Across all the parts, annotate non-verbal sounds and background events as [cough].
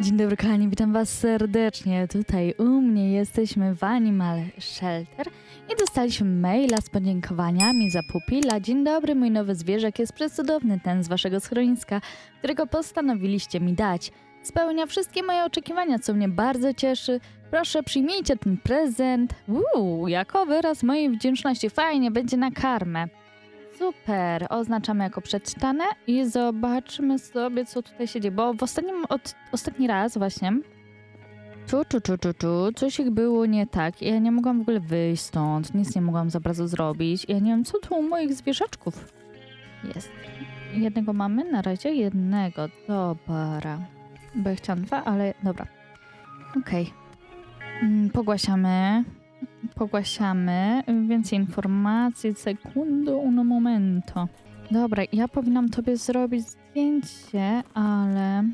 Dzień dobry kochani, witam was serdecznie. Tutaj u mnie jesteśmy w Animal Shelter i dostaliśmy maila z podziękowaniami za pupila. Dzień dobry, mój nowy zwierzak jest przecudowny, ten z waszego schroniska, którego postanowiliście mi dać. Spełnia wszystkie moje oczekiwania, co mnie bardzo cieszy. Proszę, przyjmijcie ten prezent. Uuu, jako wyraz mojej wdzięczności. Fajnie, będzie na karmę. Super, oznaczamy jako przeczytane i zobaczmy sobie, co tutaj się dzieje. Bo w ostatnim, od, ostatni raz właśnie czu, czu, czu, czu, czu, coś ich było nie tak. Ja nie mogłam w ogóle wyjść stąd, nic nie mogłam za bardzo zrobić. Ja nie wiem, co tu u moich zwierzaczków jest. Jednego mamy na razie? Jednego, dobra. Bo ja chciałam dwa, ale dobra. Okej. Mm, Pogłasiamy. Pogłasiamy. Więcej informacji. Sekundę, uno momento. Dobra, ja powinnam tobie zrobić zdjęcie, ale...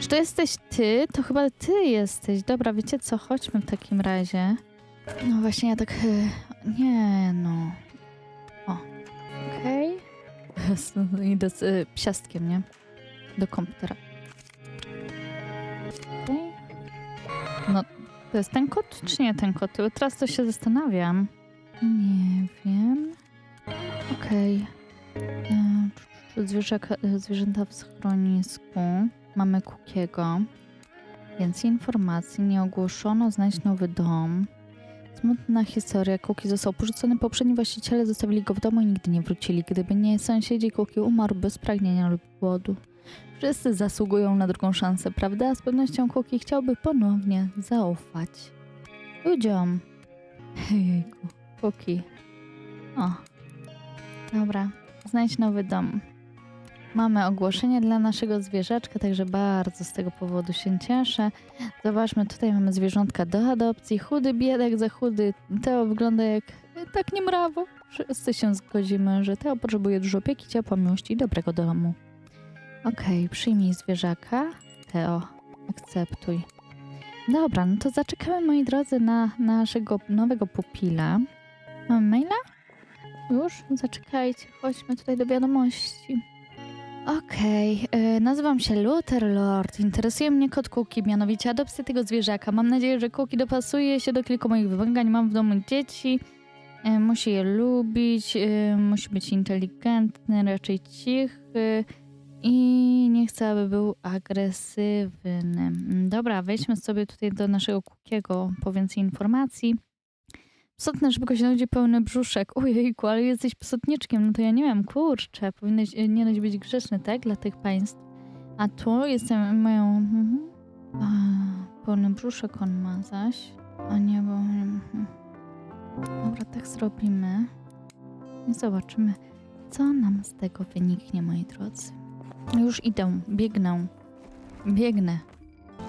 Czy to jesteś ty? To chyba ty jesteś. Dobra, wiecie co? Chodźmy w takim razie. No właśnie, ja tak... e, Nie, no. O. Okej. [laughs] Idę z y, psiastkiem, nie? Do komputera. Okej. No, to jest ten kot, czy nie ten kot? Teraz to się zastanawiam. Nie wiem. Okej. E, czy Zwierzaka, e, zwierzęta w schronisku. Mamy Kukiego. Więcej informacji. Nie ogłoszono znaleźć nowy dom. Smutna historia. Kuki został porzucony. Poprzedni właściciele zostawili go w domu i nigdy nie wrócili. Gdyby nie sąsiedzi, Kuki umarł bez pragnienia lub głodu. Wszyscy zasługują na drugą szansę, prawda? Z pewnością Kuki chciałby ponownie zaufać ludziom. Jejku, Kuki. O, dobra. Znajdź nowy dom. Mamy ogłoszenie dla naszego zwierzaczka, także bardzo z tego powodu się cieszę. Zobaczmy, tutaj mamy zwierzątka do adopcji. Chudy biedak za chudy. Teo wygląda jak tak niemrawo. Wszyscy się zgodzimy, że Teo potrzebuje dużo opieki, ciepła, miłości i dobrego domu. Okej, przyjmij zwierzaka. Teo, akceptuj. Dobra, no to zaczekamy, moi drodzy, na naszego nowego pupila. Mamy maila? Już? Zaczekajcie, chodźmy tutaj do wiadomości. Okej, e, nazywam się Luther Lord. Interesuje mnie kot Kuki, mianowicie adopcja tego zwierzaka. Mam nadzieję, że Kuki dopasuje się do kilku moich wymagań. Mam w domu dzieci, e, musi je lubić, e, musi być inteligentny, raczej cichy i nie chcę, aby był agresywny. Dobra, wejdźmy sobie tutaj do naszego Kukiego po więcej informacji. Psotne, żeby goś ludzi pełny brzuszek. Ojejku, ale jesteś psotniczkiem. No to ja nie wiem, kurczę. Powinieneś nie powinieneś być grzeczny, tak? Dla tych państw. A tu jestem moją... mhm. Pełny brzuszek on ma zaś. A nie, bo... mhm. Dobra, tak zrobimy. I zobaczymy, co nam z tego wyniknie, moi drodzy. Już idę, biegnę. Biegnę.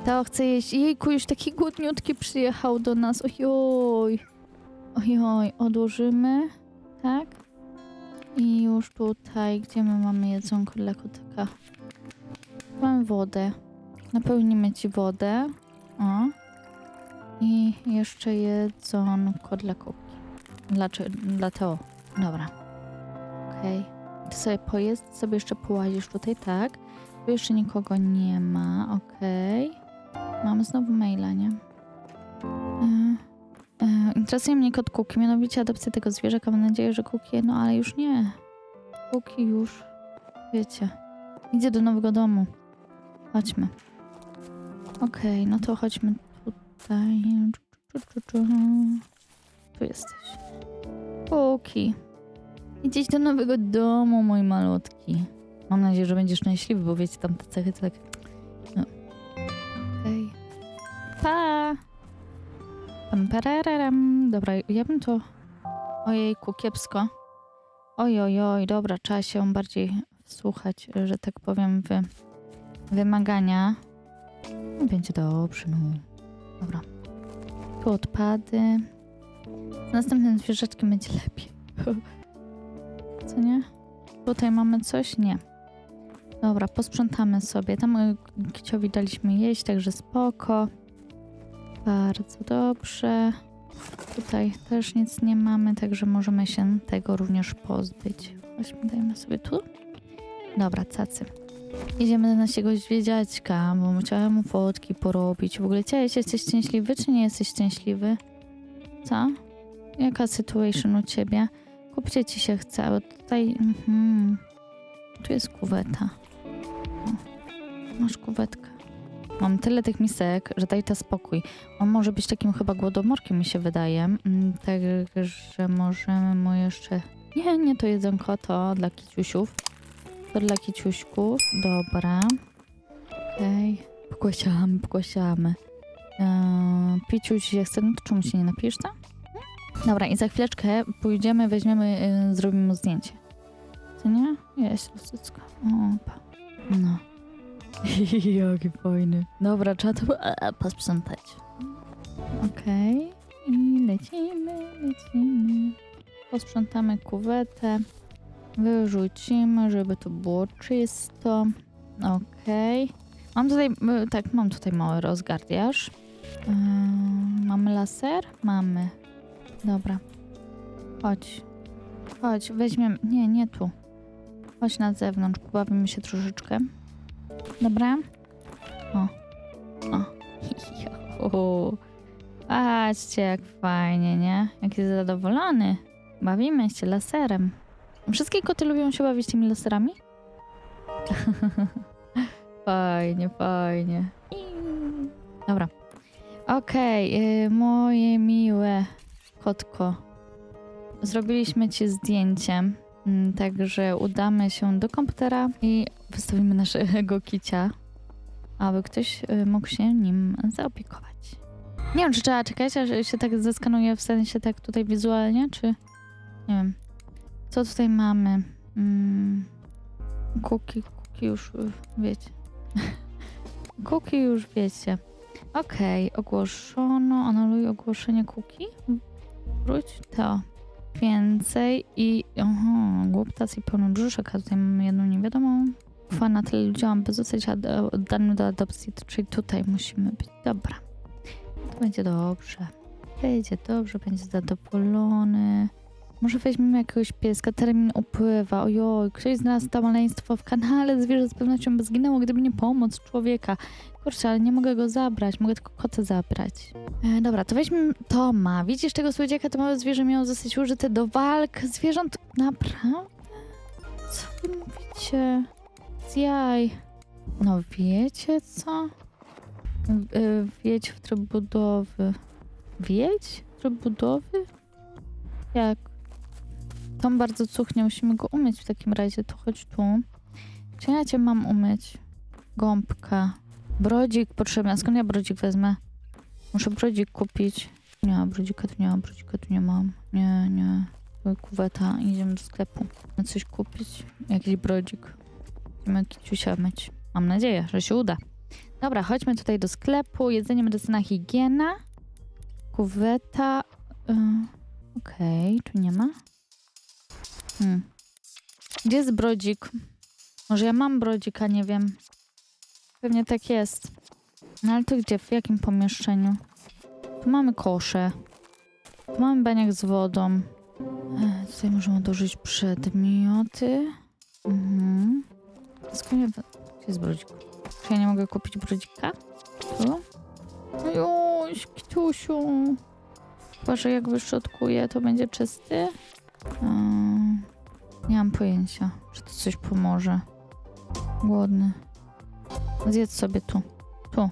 To chcę jeść. Jejku, już taki głodniutki przyjechał do nas. Ojoj. Ojoj, odłożymy. Tak. I już tutaj, gdzie my mamy jedzonko dla kotaka? Mamy wodę. Napełnimy ci wodę. O. I jeszcze jedzonko dla kuki. Dla, dla Teo. Dobra. Okej. Ty sobie pojedz, sobie jeszcze połazisz tutaj, tak? Tu jeszcze nikogo nie ma, okej. Mamy znowu maila, nie? E, e, interesuje mnie kot Kuki, mianowicie adopcja tego zwierzaka. Mam nadzieję, że Kuki, no ale już nie. Kuki już, wiecie, idzie do nowego domu. Chodźmy. Okej, no to chodźmy tutaj. Tu jesteś. Kuki. Idź do nowego domu, mój malutki. Mam nadzieję, że będziesz szczęśliwy, bo wiecie, tam te cechy tak... No. Okej. Pa! Pam, pararam. Dobra, ja bym to... Ojejku, kiepsko. Oj, oj, oj, dobra, trzeba się bardziej wsłuchać, że tak powiem, w wymagania. No, Będzie dobrze, no. Dobra. Tu odpady. Z następnym zwierzaczkiem będzie lepiej. [laughs] Co nie? Tutaj mamy coś? Nie. Dobra, posprzątamy sobie. Tam y, kiciowi daliśmy jeść, także spoko. Bardzo dobrze. Tutaj też nic nie mamy, także możemy się tego również pozbyć. Chodźmy, dajmy sobie tu. Dobra, cacy. Idziemy do naszego źwiedziaćka, bo chciałam mu fotki porobić. W ogóle chciałeś, jesteś szczęśliwy, czy nie jesteś szczęśliwy? Co? Jaka situation u ciebie? Kupcie ci się chce, bo tutaj... Mhm. Tu jest kuweta. O, masz kuwetkę. Mam tyle tych misek, że daj to spokój. On może być takim chyba głodomorkiem, mi się wydaje. Mm, Także możemy mu jeszcze... Nie, nie to jedzonko, to dla kiciusiów. To dla kiciuśków. Dobra. Okej. Pogłosiamy, pogłosiamy. Eee, piciuś się chce, no to czemu się nie napijesz, co? Dobra, i za chwileczkę pójdziemy, weźmiemy, yy, zrobimy mu zdjęcie. Co nie? Jest lusycka. Opa. No. [laughs] Jaki fajny. Dobra, trzeba to e, posprzątać. Okej. I lecimy, lecimy. Posprzątamy kuwetę. Wyrzucimy, żeby to było czysto. Okej. Mam tutaj, y, tak, mam tutaj mały rozgardiaż. Yy, mamy laser? Mamy. Dobra. Chodź. Chodź, weźmiemy. Nie, nie tu. Chodź na zewnątrz, pobawimy się troszeczkę. Dobra? O. O. [laughs] Patrzcie, jak fajnie, nie? Jak jest zadowolony. Bawimy się laserem. Wszystkie koty lubią się bawić tymi laserami? [laughs] fajnie, fajnie. Dobra. Okej, y, moje miłe kotko. Zrobiliśmy ci zdjęcie, mm, także udamy się do komputera i wystawimy naszego kicia, aby ktoś y, mógł się nim zaopiekować. Nie wiem, czy trzeba czekać, aż się tak zeskanuje w sensie tak tutaj wizualnie, czy... Nie wiem. Co tutaj mamy? Mm, Kuki, kuki już y, wiecie. [laughs] kuki już wiecie. Okej, ogłoszono, anuluj ogłoszenie kuki. Wróć to. Więcej i... Aha, głuptas i pełnobrzuszek, a tutaj mamy jedną niewiadomą. Ufa na tyle ludziom, by zostać oddanym do adopcji, czyli tutaj musimy być. Dobra. To będzie dobrze. Będzie dobrze, będzie zadowolony. Może weźmiemy jakiegoś pieska, termin upływa. Ojoj, ktoś znalazł to maleństwo w kanale, zwierzę z pewnością by zginęło, gdyby nie pomoc człowieka. Kurczę, ale nie mogę go zabrać, mogę tylko kota zabrać. E, dobra, to weźmy Toma. Widzisz tego słodziaka, to małe zwierzę miało zostać użyte do walk zwierząt. Naprawdę? Co wy mówicie? Z jaj. No wiecie co? Wjedź w tryb budowy. Wjedź w tryb budowy? Jak? Tom bardzo cuchnie, musimy go umyć w takim razie, to chodź tu. Czy ja cię mam umyć? Gąbka. Brodzik potrzebny. Skąd ja brodzik wezmę? Muszę brodzik kupić. Nie, brodzika tu nie mam, brodzika tu nie mam. Nie, nie. Kuweta, idziemy do sklepu. Na coś kupić? Jakiś brodzik. Będziemy kiciusia myć. Mam nadzieję, że się uda. Dobra, chodźmy tutaj do sklepu. Jedzenie, medycyna, higiena. Kuweta. Y Okej, tu nie ma. Hmm. Gdzie jest brodzik? Może ja mam brodzika, nie wiem. Pewnie tak jest. No ale to gdzie? W jakim pomieszczeniu? Tu mamy kosze. Tu mamy baniak z wodą. E, Tutaj możemy odłożyć przedmioty. Mhm. Skąd ja... Gdzie jest brodzik? Czy ja nie mogę kupić brodzika? Tu? Ojuś, kitusiu. Chyba, że jak wyszczotkuję, to będzie czysty. Mm, nie mam pojęcia, czy to coś pomoże. Głodny. Zjedz sobie tu. Tu.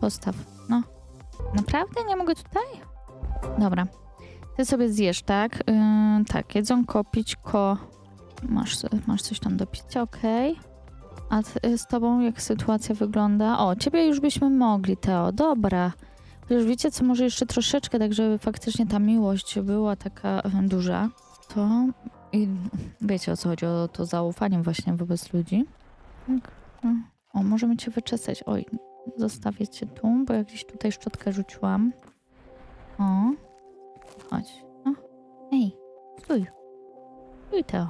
Postaw. No. Naprawdę? Nie mogę tutaj? Dobra. Ty sobie zjesz, tak? Yy, tak, jedzonko, pićko. Masz, masz coś tam do picia, okej. A ty, z tobą jak sytuacja wygląda? O, ciebie już byśmy mogli, Teo. Dobra. Chociaż wiecie co, może jeszcze troszeczkę, tak żeby faktycznie ta miłość była taka duża, to i wiecie o co chodzi, o to zaufanie właśnie wobec ludzi. Tak. no. O, możemy cię wyczesać. Oj, zostawię cię tu, bo jakieś tutaj szczotkę rzuciłam. O, chodź. O, ej, stój. Stój, Teo.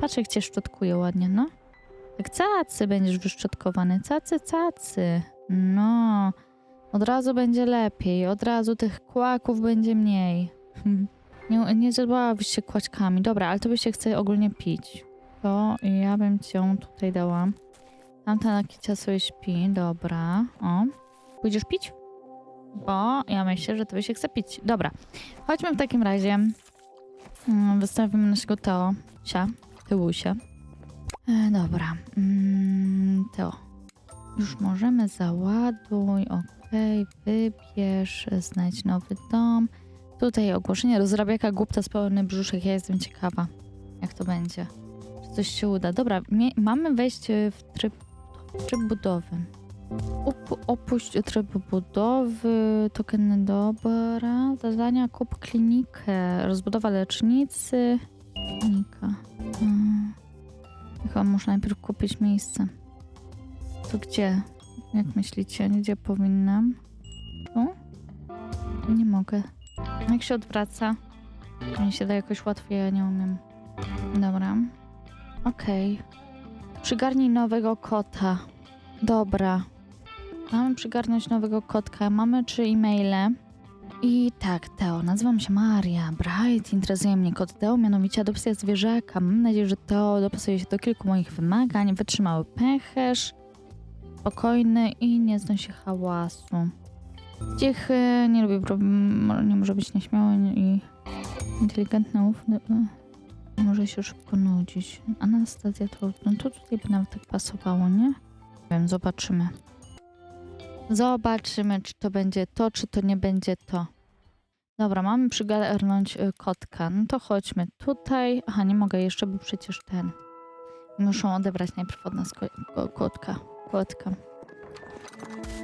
Patrz jak cię szczotkuję ładnie, no. Tak cacy będziesz wyszczotkowany, cacy, cacy. No, od razu będzie lepiej, od razu tych kłaków będzie mniej. [laughs] Nie, nie zadbałabyś się kłaczkami. Dobra, ale to byś się chce ogólnie pić. To ja bym cię tutaj dała. Tamta kicia sobie śpi, dobra. O, pójdziesz pić? Bo ja myślę, że tobie się chce pić. Dobra, chodźmy w takim razie. Mm, Wystawimy naszego Teo. Sia, Tyłusia. E, dobra. Mm, Teo. Już możemy załaduj, okej, wybierz, znajdź nowy dom. Tutaj ogłoszenie rozrabiaka głupta z pełny brzuszek. Ja jestem ciekawa, jak to będzie. Czy coś się uda. Dobra, mamy wejść e, w tryb, tryb budowy. Up, opuść tryb budowy, tokeny dobra, zadania, kup klinikę, rozbudowa lecznicy, klinika. Hmm. Chyba muszę najpierw kupić miejsce. To gdzie? Jak myślicie? Gdzie powinnam? Tu? Nie mogę. Jak się odwraca? Mi się da jakoś łatwiej, ja nie umiem. Dobra. Okej. Przygarnij nowego kota. Dobra. Mamy przygarnąć nowego kotka. Mamy trzy e-maile. I tak, Teo, nazywam się Maria. Bright, interesuje mnie kot Teo, mianowicie adopcja zwierzaka. Mam nadzieję, że Teo dopasuje się do kilku moich wymagań. Wytrzymały pęcherz, spokojny i nie znosi hałasu. Cichy, nie lubi problem, nie może być nieśmiały i inteligentny, ufny. y, Może się szybko nudzić. Anastazja to, no to tutaj by nawet tak pasowało, nie? Nie wiem, zobaczymy. Zobaczymy, czy to będzie to, czy to nie będzie to. Dobra, mamy przygarnąć y, kotka. No to chodźmy tutaj. Aha, nie mogę jeszcze, bo przecież ten. Muszą odebrać najpierw od nas ko kotka. Kotka.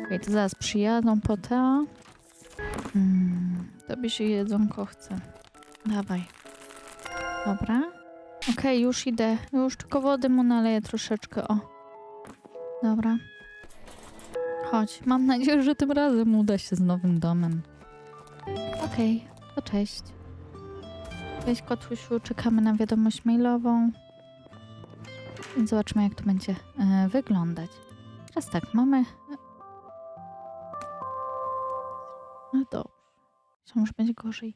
Okej, to zaraz przyjadą po Teo. Hmm, tobie się jedzonko chce. Dawaj. Dobra. Okej, już idę. Już tylko wody mu naleję troszeczkę. O. Dobra. Chodź. Mam nadzieję, że tym razem uda się z nowym domem. Okej, to cześć. Cześć kotusiu, czekamy na wiadomość mailową. Więc zobaczmy, jak to będzie e, wyglądać. Teraz tak, mamy... No dobrze. Może będzie gorzej?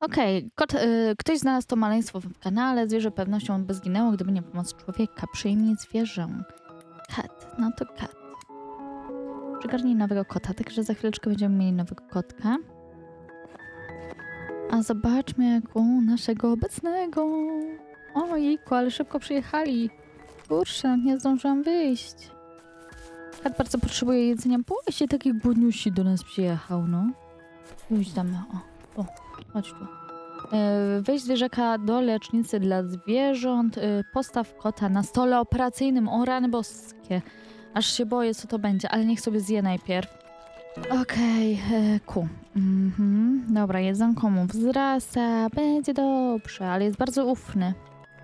Okej, kot, y, ktoś znalazł to maleństwo w kanale. Zwierzę pewnością by zginęło, gdyby nie pomoc człowieka. Przyjmij zwierzę. Kat, no to kat. Przygarnij nowego kota, także za chwileczkę będziemy mieli nowego kotka. A zobaczmy jak u naszego obecnego. Ojku, ale szybko przyjechali. Kurczę, nie zdążyłam wyjść. Tak bardzo potrzebuję jedzenia, bo właśnie taki głodniusi do nas przyjechał, no. Już damy, o, o, chodź tu. E, Weź zwierzaka do lecznicy dla zwierząt, e, postaw kota na stole operacyjnym, o rany boskie. Aż się boję, co to będzie, ale niech sobie zje najpierw. Okej, e, ku. Mhm. Dobra, jedzonko mu wzrasta, będzie dobrze, ale jest bardzo ufny.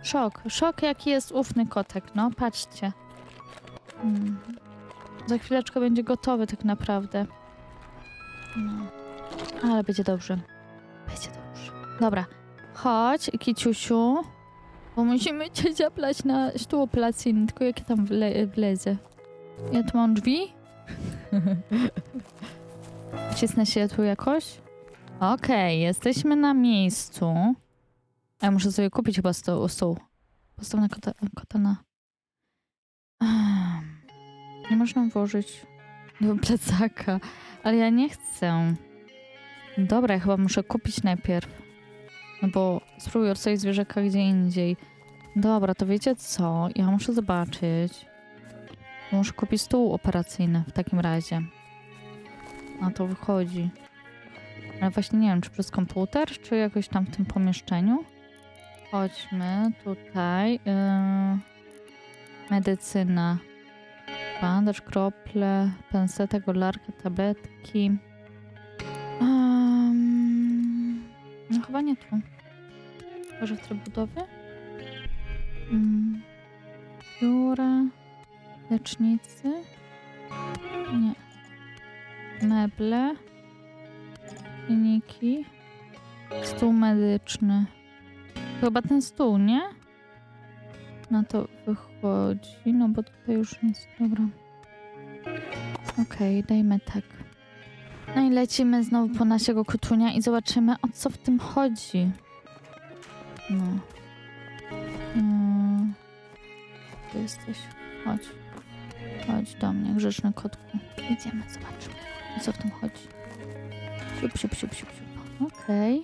Szok, szok jaki jest ufny kotek, no patrzcie. Mm. Za chwileczkę będzie gotowy tak naprawdę. No. Ale będzie dobrze. Będzie dobrze. Dobra, chodź Kiciusiu, bo musimy cię zaplać na stół operacyjny, tylko jakie tam wle wlezę. Ja tu mam drzwi? [laughs] Cisnę się tu jakoś? Okej, jesteśmy na miejscu. A ja muszę sobie kupić chyba stół. stół. Postaw na kota, kota na... Nie można włożyć do plecaka, ale ja nie chcę. Dobra, ja chyba muszę kupić najpierw. No bo spróbuję odstawić zwierzaka gdzie indziej. Dobra, to wiecie co? Ja muszę zobaczyć. Muszę kupić stół operacyjny w takim razie. A to wychodzi. Ale właśnie nie wiem, czy przez komputer, czy jakoś tam w tym pomieszczeniu. Chodźmy tutaj. Yy, medycyna. Bandaż, krople, penseta, golarka, tabletki. Chyba nie tu. Może w tryb budowy? Mm. Biura. Lecznicy. Nie. Meble. Kliniki. Stół medyczny. Chyba ten stół, nie? Na to wychodzi, no bo tutaj już nic. Dobra. Okej, dajmy tak. No i lecimy znowu po naszego kotunia i zobaczymy, o co w tym chodzi. No. Mm. Tu jesteś. Chodź. Chodź do mnie, grzeczny kotku. Idziemy, zobaczymy, o co w tym chodzi. Siup, siup, siup, siup, siup. Okej.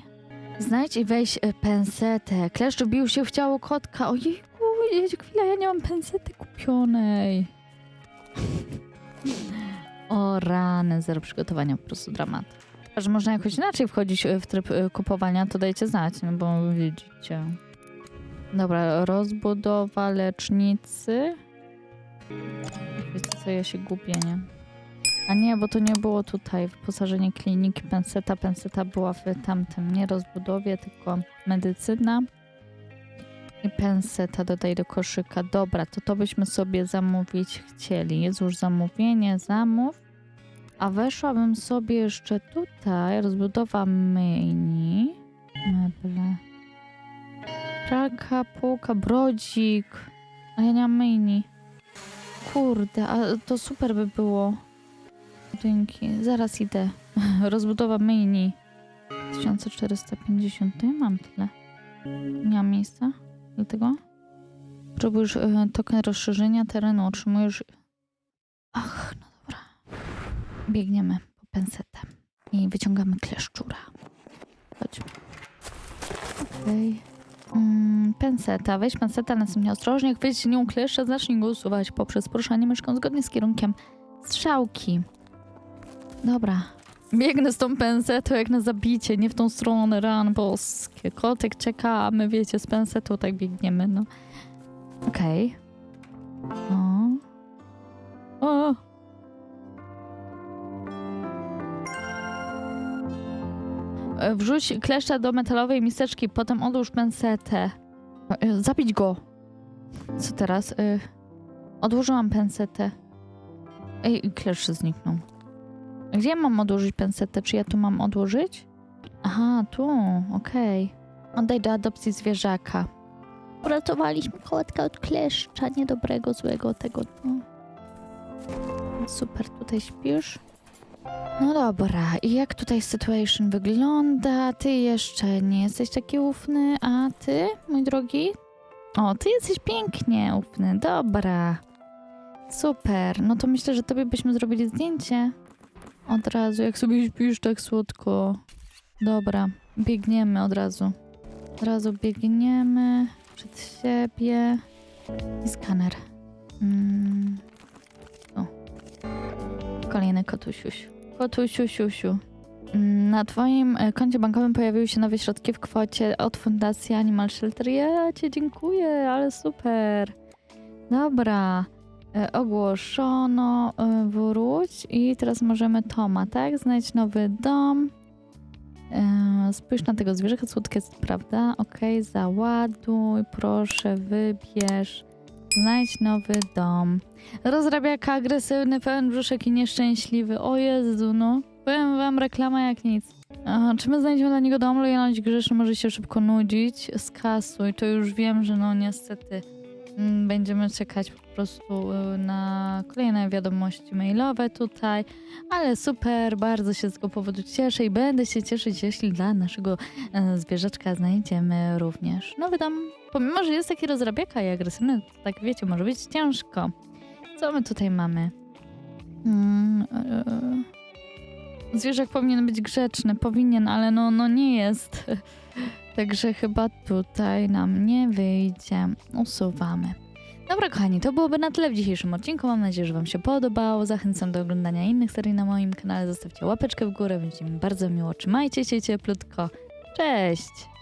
Znajdź i weź e, pensetę. Kleszcz bił się w ciało kotka. Ojejku, chwila, ja nie mam pensety kupionej. O rany, zero przygotowania, po prostu dramat. A że można jakoś inaczej wchodzić e, w tryb e, kupowania, to dajcie znać, no bo widzicie. Dobra, rozbudowa lecznicy. Wiecie co, ja się gubię, nie? A nie, bo to nie było tutaj. Wyposażenie kliniki, penseta. Penseta była w tamtym, nie rozbudowie, tylko medycyna. I penseta dodaj do koszyka. Dobra, to to byśmy sobie zamówić chcieli. Jest już zamówienie, zamów. A weszłabym sobie jeszcze tutaj. Rozbudowa menu. Meble. Pralka, półka, brodzik. A ja nie mam menu. Kurde, a to super by było. Dzięki. Zaraz idę. [laughs] Rozbudowa menu. 1450. To ja mam tyle. Nie mam miejsca. Dlatego? Próbujesz e, token rozszerzenia terenu. Otrzymujesz... Biegniemy po pensetę. I wyciągamy kleszczura. Chodź. Okej. Mm, penseta. Weź penseta, następnie ostrożnie chwyć nią kleszcza, zacznij go usuwać poprzez poruszanie myszką zgodnie z kierunkiem strzałki. Dobra. Biegnę z tą pensetą jak na zabicie, nie w tą stronę, ran boskie. Kotek czeka, a my wiecie, z pensetą tak biegniemy, no. Okej. O. O. Wrzuć kleszcza do metalowej miseczki, potem odłóż pensetę. E, Zabić go. Co teraz? E, Odłożyłam pensetę. Ej, kleszcz zniknął. Gdzie mam odłożyć pensetę? Czy ja tu mam odłożyć? Aha, tu, okej. Oddaj do adopcji zwierzaka. Uratowaliśmy kotka od kleszcza, niedobrego, złego, tego. No. Super, tutaj śpisz. No dobra, i jak tutaj situation wygląda? Ty jeszcze nie jesteś taki ufny, a ty, mój drogi? O, ty jesteś pięknie ufny, dobra. Super, no to myślę, że tobie byśmy zrobili zdjęcie. Od razu, jak sobie śpisz tak słodko. Dobra, biegniemy od razu. Od razu biegniemy przed siebie. I skaner. Mm. O. Kolejny kotusiuś. Kotusiusiusiu. Mm, Na twoim e, koncie bankowym pojawiły się nowe środki w kwocie od Fundacji Animal Shelter. Ja cię dziękuję, ale super. Dobra. E, ogłoszono, e, wróć i teraz możemy Toma, tak? Znajdź nowy dom. Spójrz na tego zwierzaka, słodkie jest, prawda? Okej, załaduj, proszę, wybierz. Znajdź nowy dom. Rozrabiaka agresywny, pełen brzuszek i nieszczęśliwy. O Jezu, no. Powiem wam, reklama jak nic. Aha, czy my znajdziemy dla niego dom? Lojalność grzeszny może się szybko nudzić. Skasuj, to już wiem, że no niestety mm, będziemy czekać po prostu y, na kolejne wiadomości mailowe tutaj, ale super, bardzo się z tego powodu cieszę i będę się cieszyć, jeśli dla naszego e, zwierzaczka znajdziemy również nowy dom. Pomimo, że jest taki rozrabiaka i agresywny, to tak wiecie, może być ciężko. Co my tutaj mamy? Mm, e, zwierzak powinien być grzeczny, powinien, ale no, no nie jest. [laughs] Także chyba tutaj nam nie wyjdzie. Usuwamy. Dobra, kochani, to byłoby na tyle w dzisiejszym odcinku. Mam nadzieję, że Wam się podobało. Zachęcam do oglądania innych serii na moim kanale. Zostawcie łapeczkę w górę, będzie mi bardzo miło. Trzymajcie się cieplutko. Cześć!